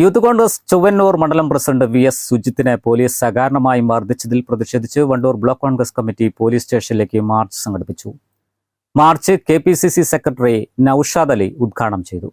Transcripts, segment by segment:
Youth Congress Chowwannur മണ്ഡലം president V S സുജിത്തിനെ police സകാരണമായി മർദ്ദിച്ചതിൽ പ്രതിഷേധിച്ച് Wandoor block Congress committee police സ്റ്റേഷനിലേക്ക് മാർച്ച് സംഘടിപ്പിച്ചു. March K P C C secretary Naushad Ali ഉദ്ഘാടനം ചെയ്തു.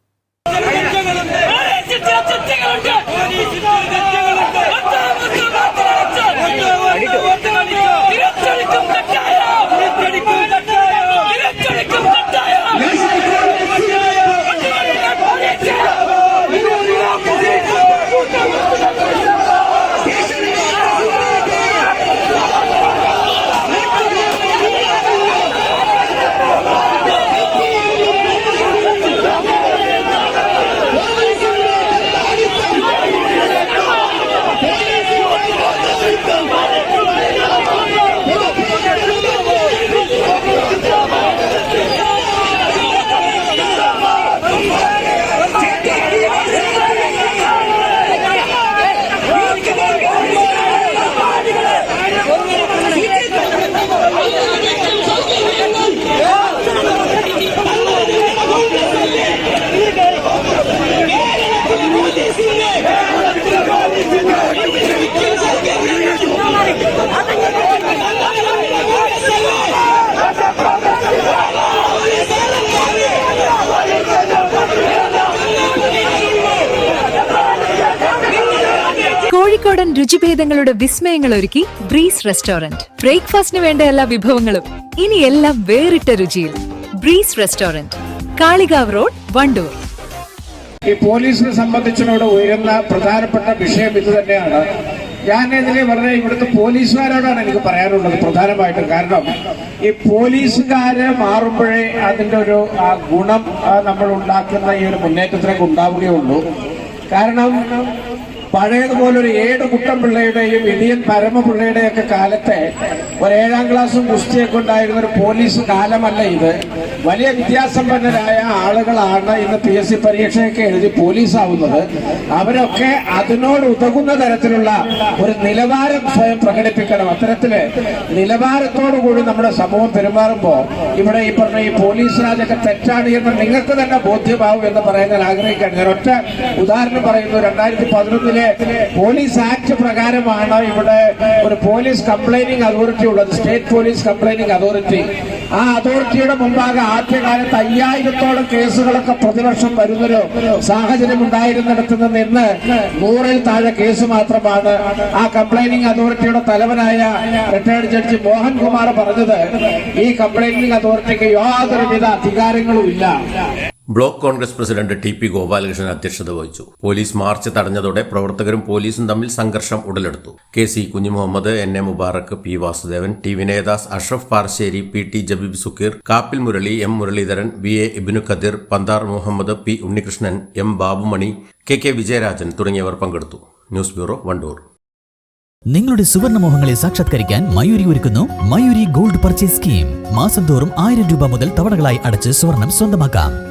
കോഴിക്കോടൻ രുചിഭേദങ്ങളുടെ വിസ്മയങ്ങൾ ഒരുക്കി ബ്രീസ് റെസ്റ്റോറന്റ്. ബ്രേക്ക്ഫാസ്റ്റിന് വേണ്ട എല്ലാ വിഭവങ്ങളും ഇനി എല്ലാം വേറിട്ട രുചിയിൽ. Breeze restaurant Kalikavu road Wandoor. ഈ പോലീസിനെ സംബന്ധിച്ചിവിടെ ഉയരുന്ന പ്രധാനപ്പെട്ട വിഷയം ഇത് തന്നെയാണ്. ഞാൻ ഇതിനെ വളരെ ഇവിടുത്തെ പോലീസുകാരോടാണ് എനിക്ക് പറയാനുള്ളത് പ്രധാനമായിട്ടും. കാരണം ഈ പോലീസുകാര് മാറുമ്പോഴേ അതിന്റെ ഒരു ഗുണം നമ്മൾ ഉണ്ടാക്കുന്ന ഈ ഒരു മുന്നേറ്റത്തിനൊക്കെ ഉണ്ടാവുകയുള്ളൂ. കാരണം പഴയതുപോലെ ഒരു ഏഴ് കുട്ടൻപിള്ളയുടെയും ഇടിയൻ പരമപിള്ളയുടെയും ഒക്കെ കാലത്തെ ഒരു ഏഴാം ക്ലാസ്സും കുസ്തിയൊക്കെ ഉണ്ടായിരുന്ന ഒരു പോലീസ് കാലമല്ല ഇത്. വലിയ വിദ്യാസമ്പന്നരായ ആളുകളാണ് ഇന്ന് പി എസ് സി പരീക്ഷയൊക്കെ എഴുതി പോലീസാവുന്നത്. അവരൊക്കെ അതിനോട് ഉതകുന്ന തരത്തിലുള്ള ഒരു നിലവാരം സ്വയം പ്രകടിപ്പിക്കണം. അത്തരത്തിൽ നിലവാരത്തോടുകൂടി നമ്മുടെ സമൂഹം പെരുമാറുമ്പോൾ ഇവിടെ ഈ പറഞ്ഞ ഈ പോലീസ് രാജൊക്കെ തെറ്റാണ് എന്ന് നിങ്ങൾക്ക് തന്നെ ബോധ്യമാവും എന്ന് പറയാൻ ഞാൻ ആഗ്രഹിക്കുകയാണ്. ഞാൻ ഒറ്റ ഉദാഹരണം പറയുന്നു. രണ്ടായിരത്തി പതിനൊന്നിലെ പോലീസ് ആക്ട് പ്രകാരമാണ് ഇവിടെ ഒരു പോലീസ് കംപ്ലൈനിങ് അതോറിറ്റി ഉള്ളത് സ്റ്റേറ്റ് പോലീസ് കംപ്ലൈനിങ് അതോറിറ്റി. ആ അതോറിറ്റിയുടെ മുമ്പാകെ ആദ്യകാലത്ത് അയ്യായിരത്തോളം കേസുകളൊക്കെ പ്രതിവർഷം വരുന്നൊരു സാഹചര്യം ഉണ്ടായിരുന്നിടത്ത് നിന്ന് ഇന്ന് നൂറിൽ താഴെ കേസ് മാത്രമാണ്. ആ കംപ്ലൈനിങ് അതോറിറ്റിയുടെ തലവനായ റിട്ടയർഡ് ജഡ്ജി മോഹൻകുമാർ പറഞ്ഞത് ഈ കംപ്ലൈനിങ് അതോറിറ്റിക്ക് യാതൊരുവിധ അധികാരങ്ങളും ഇല്ല. Block Congress president T P Gopalakrishnan അധ്യക്ഷത വഹിച്ചു. പോലീസ് മാർച്ച് തടഞ്ഞതോടെ പ്രവർത്തകരും പോലീസും തമ്മിൽ സംഘർഷം ഉടലെടുത്തു. K C Kunjumuhammad N A Mubarak P Vasudevan T Vinayadas Ashraf Parasseri P T Jabeeb Sukkeer Kappil Murali M Muraleedharan V A Ibinu Khadir Panthar Muhammad P Unnikrishnan M Babumani K K Vijayarajan തുടങ്ങിയവർ പങ്കെടുത്തു. News bureau Wandoor. നിങ്ങളുടെ സുവർണമോഹങ്ങളെ സാക്ഷാത്കരിക്കാൻ മയൂരി ഒരുക്കുന്നു Mayuri gold purchase scheme. മാസം തോറും ആയിരം രൂപ മുതൽ തവണകളായി അടച്ച് സ്വർണം സ്വന്തമാക്കാം.